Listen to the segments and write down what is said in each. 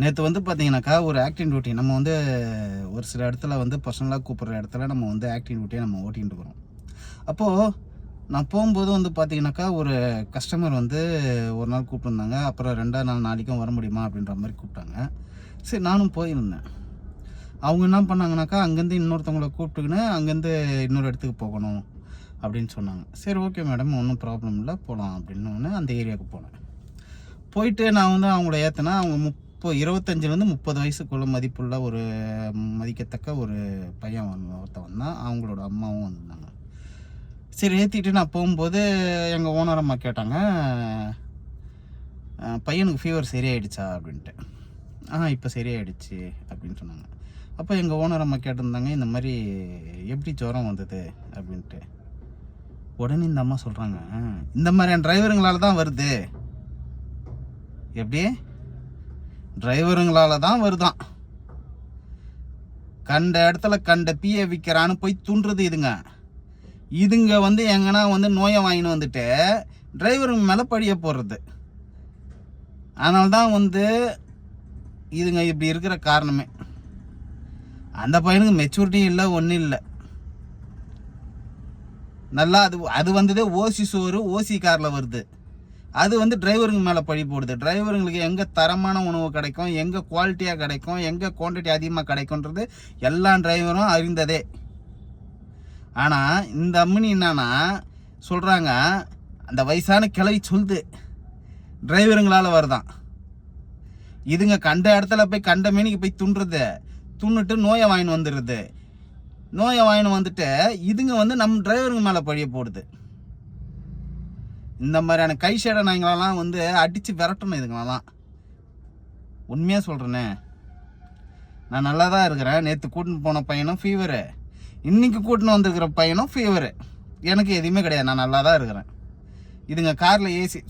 நேற்று வந்து பார்த்தீங்கன்னாக்கா ஒரு ஆக்டிங் டியூட்டி நம்ம வந்து ஒரு சில இடத்துல வந்து பர்சனலாக கூப்பிட்ற இடத்துல நம்ம வந்து ஆக்டிங் டியூட்டியை நம்ம ஓட்டிகிட்டு இருக்கிறோம். அப்போது நான் போகும்போது வந்து பார்த்தீங்கன்னாக்கா ஒரு கஸ்டமர் வந்து ஒரு நாள் கூப்பிட்டுருந்தாங்க. அப்புறம் ரெண்டாவது நாள் நாளைக்கும் வர முடியுமா அப்படின்ற மாதிரி கூப்பிட்டாங்க. சரி நானும் போயிருந்தேன். அவங்க என்ன பண்ணாங்கனாக்கா அங்கேருந்து இன்னொருத்தவங்கள கூப்பிட்டுக்கின்னு அங்கேருந்து இன்னொரு இடத்துக்கு போகணும் அப்படின்னு சொன்னாங்க. சரி ஓகே மேடம் ஒன்றும் ப்ராப்ளம் இல்லை போகலாம் அப்படின்னு அந்த ஏரியாவுக்கு போனேன். போயிட்டு நான் வந்து அவங்கள ஏற்றினா அவங்க முப்பது இருபத்தஞ்சிலேருந்து முப்பது வயசுக்குள்ள மதிப்புள்ள ஒரு மதிக்கத்தக்க ஒரு பையன் ஒருத்தவன் தான் அவங்களோட அம்மாவும் வந்திருந்தாங்க சரி ஏற்றிட்டு நான் போகும்போது எங்கள் ஓனர் அம்மா கேட்டாங்க பையனுக்கு ஃபீவர் சரியாயிடுச்சா? அப்படின்ட்டு. ஆ இப்போ சரியாயிடுச்சு அப்படின்னு சொன்னாங்க. அப்போ எங்கள் ஓனர் அம்மா கேட்டிருந்தாங்க இந்த மாதிரி எப்படி ஜுரம் வந்தது? அப்படின்ட்டு. உடனே இந்த அம்மா சொல்கிறாங்க இந்த மாதிரியான டிரைவருங்களால தான் வருது. எப்படி? டிரைவருங்களால தான் வருதான். கண்ட இடத்துல கண்ட பீயை விற்கிறான்னு போய் துண்டுறது இதுங்க. இதுங்க வந்து எங்கன்னா வந்து நோயை வாங்கின்னு வந்துட்டு டிரைவருங்க மேலே படிய போடுறது. அதனால தான் வந்து இதுங்க இப்படி இருக்கிற காரணமே. அந்த பையனுக்கு மெச்சூரிட்டியும் இல்லை ஒன்றும் இல்லை. நல்லா அது அது வந்ததே ஓசி சோறு ஓசி காரில் வருது. அது வந்து டிரைவருங்க மேலே பழி போடுது. டிரைவருங்களுக்கு எங்கே தரமான உணவு கிடைக்கும் எங்கே குவாலிட்டியாக கிடைக்கும் எங்கே குவான்டிட்டி அதிகமாக கிடைக்கும்ன்றது எல்லா டிரைவரும் அறிந்ததே. ஆனால் இந்த அம்மனி என்னன்னா சொல்கிறாங்க அந்த வயசான கிளவி சொல்லுது. டிரைவருங்களால் வருதான். இதுங்க கண்ட இடத்துல போய் கண்ட மீனிக்கு போய் துண்டுறது துண்ணுட்டு நோயை வாங்கின்னு வந்துடுது நோயை வாங்கின்னு வந்துட்டு இதுங்க வந்து நம்ம டிரைவருங்க மேலே பழிய போடுது. இந்த மாதிரியான கை ஷேடை நாய்ங்களெல்லாம் வந்து அடித்து விரட்டணும் இதுங்களெல்லாம் உண்மையாக சொல்கிறேனே நான் நல்லா தான் இருக்கிறேன். நேற்று கூட்டின்னு போன பையனும் ஃபீவரு இன்றைக்கி கூட்டின்னு வந்திருக்கிற பையனும் ஃபீவரு எனக்கு எதுவுமே கிடையாது. நான் நல்லா தான் இருக்கிறேன். இதுங்க காரில் ஏசி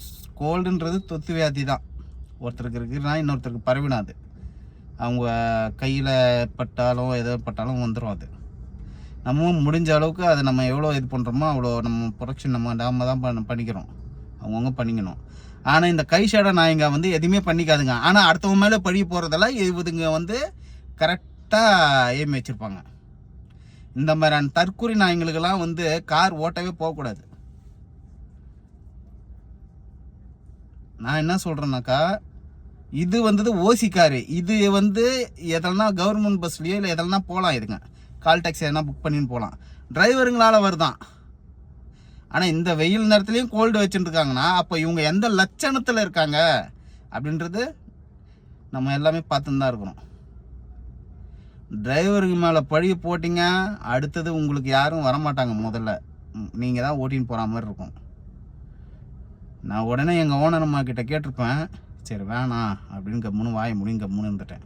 கோல்டுன்றது தொத்து வியாதி தான். ஒருத்தருக்கு இருக்குன்னா இன்னொருத்தருக்கு பரவினாது அவங்க கையில் பட்டாலும் எதோ பட்டாலும் வந்துடும் அது. நம்ம முடிஞ்ச அளவுக்கு அதை நம்ம எவ்வளோ இது பண்ணுறோமோ அவ்வளோ நம்ம ப்ரொடக்ஷன் நம்ம நாம தான் பண்ணிக்கிறோம். அவங்கவுங்க பண்ணிக்கணும். ஆனால் இந்த கை ஷேடை நாய்ங்க வந்து எதுவுமே பண்ணிக்காதுங்க. ஆனால் அடுத்தவங்க மேலே பழி போகிறதெல்லாம் இதுங்க வந்து கரெக்டாக ஏமி வச்சுருப்பாங்க. இந்த மாதிரியான தற்கொலை நாயங்களுக்கெல்லாம் வந்து கார் ஓட்டவே போகக்கூடாது. நான் என்ன சொல்கிறேன்னாக்கா இது வந்தது ஓசி காரு. இது வந்து எதனா கவர்மெண்ட் பஸ்லேயோ இல்லை எதனா போகலாம் இதுங்க. கால் டாக்ஸி எதனா புக் பண்ணின்னு போகலாம் டிரைவருங்களால் வருதான். ஆனால் இந்த வெயில் நேரத்துலையும் கோல்டு வச்சுட்டு இருக்காங்கன்னா அப்போ இவங்க எந்த லட்சணத்தில் இருக்காங்க அப்படின்றது நம்ம எல்லாமே பார்த்துன்னு தான் இருக்கிறோம் டிரைவருக்கு மேலே பழி போட்டிங்க அடுத்தது உங்களுக்கு யாரும் வரமாட்டாங்க முதல்ல. நீங்கள் தான் ஓட்டின்னு போகிற மாதிரி இருக்கும். நான் உடனே எங்கள் ஓனர் அம்மா கிட்ட கேட்டிருப்பேன் சரி வேணாம் அப்படின்னு கம்முன்னு வாய முடியும் கம்முன்னு இருந்துட்டேன்.